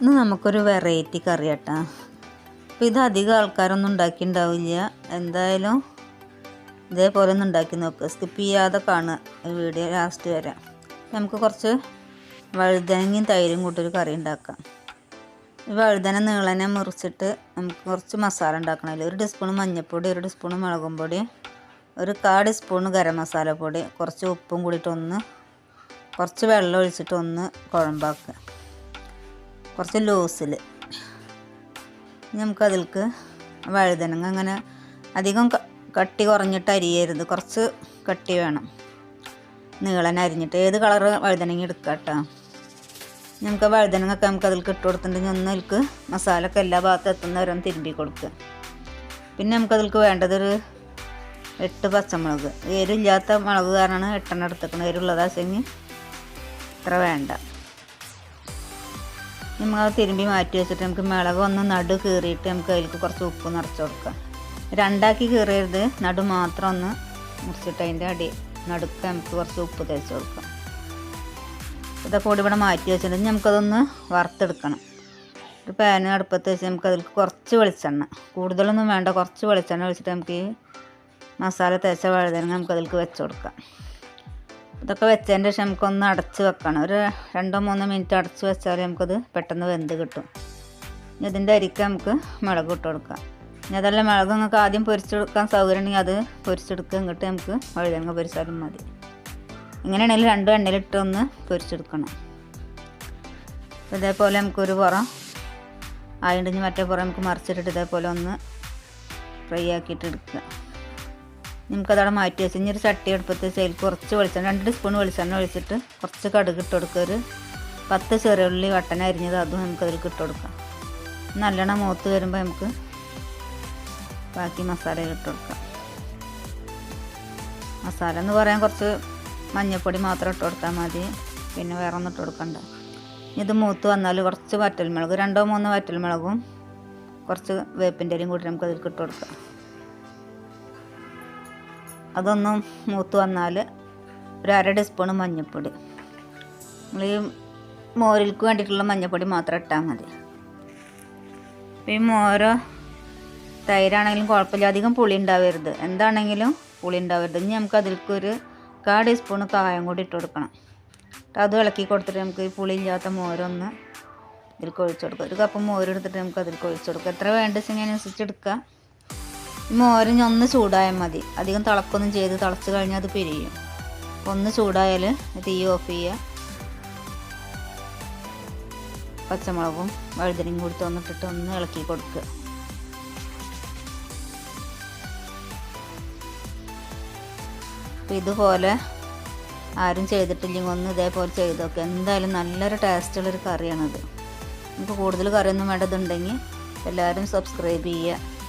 ഇന്ന് നമുക്കൊരു വെറൈറ്റി കറി കേട്ടോ അപ്പോൾ ഇത് അധികം ആൾക്കാരൊന്നും ഉണ്ടാക്കിയിട്ടുണ്ടാവില്ല എന്തായാലും ഇതേപോലെ ഒന്ന് ഉണ്ടാക്കി നോക്കുക സ്കിപ്പ് ചെയ്യാതെ കാണുക വീഡിയോ ലാസ്റ്റ് വരെ. നമുക്ക് കുറച്ച് വഴുതനങ്ങയും തൈരും കൂട്ടൊരു കറി ഉണ്ടാക്കാം. ഈ വഴുതന നീളനെ മുറിച്ചിട്ട് നമുക്ക് കുറച്ച് മസാല ഉണ്ടാക്കണം അതിൽ ഒരു ടീസ്പൂൺ മഞ്ഞൾപ്പൊടി ഒരു ടീസ്പൂൺ മുളകും പൊടി ഒരു കാ ടീസ്പൂൺ ഗരം മസാല പൊടി കുറച്ച് ഉപ്പും കൂടിയിട്ടൊന്ന് കുറച്ച് വെള്ളം ഒഴിച്ചിട്ടൊന്ന് കുഴമ്പാക്കുക. കുറച്ച് ലൂസിൽ നമുക്കതിൽക്ക് വഴുതനങ്ങ അങ്ങനെ അധികം കട്ടി കുറഞ്ഞിട്ട് അരിയരുത്. കുറച്ച് കട്ടി വേണം. നീളൻ അരിഞ്ഞിട്ട്. ഏത് കളർ വഴുതനങ്ങ എടുക്കാം കേട്ടോ നമുക്ക് വഴുതനങ്ങൊക്കെ നമുക്ക് അതിൽ ഇട്ട് കൊടുത്തിട്ടുണ്ടെങ്കിൽ ഒന്ന് അതിൽക്ക് മസാല ഒക്കെ എല്ലാ ഭാഗത്തും എത്തുന്നവരൊന്ന് തിരുമ്പി കൊടുക്കുക പിന്നെ നമുക്ക് അതിൽക്ക് വേണ്ടതൊരു എട്ട് പച്ചമുളക്. എരില്ലാത്ത മുളക് കാരണമാണ് എട്ടെണ്ണം എടുത്തേക്കുന്നത് എരിവുള്ളതാച്ചെങ്കിൽ ഇത്ര വേണ്ട. നമ്മൾ തിരുമ്പി മാറ്റി വെച്ചിട്ട് നമുക്ക് മിളക് ഒന്ന് നടു കീറിയിട്ട് നമുക്ക് അതിലേക്ക് കുറച്ച് ഉപ്പ് നിറച്ച് കൊടുക്കാം. രണ്ടാക്കി കീറരുത്. നടു മാത്രം ഒന്ന് മുറിച്ചിട്ട് അതിന്റെ അടി നടുക്ക് നമുക്ക് കുറച്ച് ഉപ്പ് തേച്ച് കൊടുക്കാം. ഇതൊക്കെ കൂടി ഇവിടെ മാറ്റി വെച്ചിട്ടുണ്ടെങ്കിൽ നമുക്കതൊന്ന് വറുത്തെടുക്കണം. ഒരു പാന് അടുപ്പത്ത് വെച്ച് നമുക്ക് അതിൽ കുറച്ച് വെളിച്ചെണ്ണ കൂടുതലൊന്നും വേണ്ട കുറച്ച് വെളിച്ചെണ്ണ ഒഴിച്ചിട്ട് നമുക്ക് ഈ മസാല തേച്ച വഴുതനങ്ങ നമുക്ക് അതിലേക്ക് വെച്ച് കൊടുക്കാം. ഇതൊക്കെ വെച്ചതിന്റെ ശേഷം നമുക്കൊന്ന് അടച്ച് വെക്കണം. ഒരു രണ്ടോ മൂന്നോ മിനിറ്റ് അടച്ച് വെച്ചാൽ നമുക്കത് പെട്ടെന്ന് വെന്ത് കിട്ടും. ഇനി ഇതിന്റെ അരിക്ക് നമുക്ക് മുളക് ഇട്ട് കൊടുക്കാം. ഇനി അതെല്ലാം മുളക് നിങ്ങൾക്ക് ആദ്യം പൊരിച്ചെടുക്കാൻ സൗകര്യം ഉണ്ടെങ്കിൽ അത് പൊരിച്ചെടുക്കുക. ഇങ്ങോട്ട് നമുക്ക് വഴുതനങ്ങ പൊരിച്ചാലും മതി. ഇങ്ങനെയാണെങ്കിൽ രണ്ടും എണ്ണയിലിട്ട് ഒന്ന് പൊരിച്ചെടുക്കണം. ഇതേപോലെ നമുക്കൊരു പുറം ആയിട്ടുണ്ടെങ്കിൽ മറ്റേ പുറം നമുക്ക് മറിച്ചിട്ടിട്ട് ഇതേപോലെ ഒന്ന് ഫ്രൈ ആക്കിയിട്ട് എടുക്കുക. നമുക്കതവിടെ മാറ്റി വെച്ച്. ഇനി ഒരു ചട്ടി എടുപ്പത്ത് വെച്ചാൽ കുറച്ച് വെളിച്ചെണ്ണ രണ്ട് സ്പൂൺ വെളിച്ചെണ്ണ ഒഴിച്ചിട്ട് കുറച്ച് കടുക് ഇട്ട് കൊടുക്കുക. ഒരു പത്ത് ചെറിയ ഉള്ളി വട്ടന അരിഞ്ഞത് അതും നമുക്ക് അതിൽ ഇട്ട് കൊടുക്കാം നല്ലോണം മൂത്ത് വരുമ്പോൾ നമുക്ക് ബാക്കി മസാല ഇട്ട് കൊടുക്കാം മസാല എന്ന് പറയാൻ കുറച്ച് മഞ്ഞൾപ്പൊടി മാത്രം ഇട്ട് കൊടുത്താൽ മതി. പിന്നെ വേറെ ഒന്നും ഇട്ട് കൊടുക്കണ്ട. ഇത് മൂത്ത് വന്നാൽ കുറച്ച് വറ്റൽമുളക് രണ്ടോ മൂന്നോ വറ്റൽമുളകും കുറച്ച് വേപ്പിന്റെ കൂടി നമുക്ക് ഇട്ട് കൊടുക്കാം. അതൊന്നും മൂത്ത് വന്നാൽ ഒരു അര ടീസ്പൂൺ മഞ്ഞൾപ്പൊടി നമ്മൾ ഈ മോരിൽക്ക് വേണ്ടിയിട്ടുള്ള മഞ്ഞൾപ്പൊടി മാത്രം ഇട്ടാൽ മതി. ഈ മോരോ തൈരാണെങ്കിലും കുഴപ്പമില്ല. അധികം പുളി ഉണ്ടാവരുത്. എന്താണെങ്കിലും പുളി ഉണ്ടാവരുത്. ഇനി നമുക്ക് അതിൽക്കൊരു കാ ടീസ്പൂൺ കായം കൂടി ഇട്ട് കൊടുക്കണം. അത് ഇളക്കി കൊടുത്തിട്ട് നമുക്ക് ഈ പുളി ഇല്ലാത്ത മോരൊന്ന് ഇതിൽ കൊഴിച്ചു കൊടുക്കുക ഒരു കപ്പ് മോരെടുത്തിട്ട് നമുക്ക് അതിൽ കൊഴിച്ചു കൊടുക്കുക എത്ര വേണ്ട വെച്ചെങ്കിൽ അതിനനുസരിച്ച് എടുക്കുക മോരിന് ഒന്ന് ചൂടായാൽ മതി. അധികം തിളക്കൊന്നും ചെയ്ത് തിളച്ച് കഴിഞ്ഞാൽ അത് പിരിയും. ഒന്ന് ചൂടായാൽ തീ ഓഫ് ചെയ്യുക പച്ചമുളകും വഴുതനയും കൂടി തന്നിട്ടിട്ട് ഒന്ന് ഇളക്കി കൊടുക്കുക. അപ്പോൾ ഇതുപോലെ ആരും ചെയ്തിട്ടില്ലെങ്കിൽ ഒന്ന് ഇതേപോലെ ചെയ്ത് നോക്കുക എന്തായാലും നല്ലൊരു ടേസ്റ്റുള്ളൊരു കറിയാണിത്. നമുക്ക് കൂടുതൽ കറിയൊന്നും വേണ്ടതുണ്ടെങ്കിൽ എല്ലാവരും സബ്സ്ക്രൈബ് ചെയ്യുക.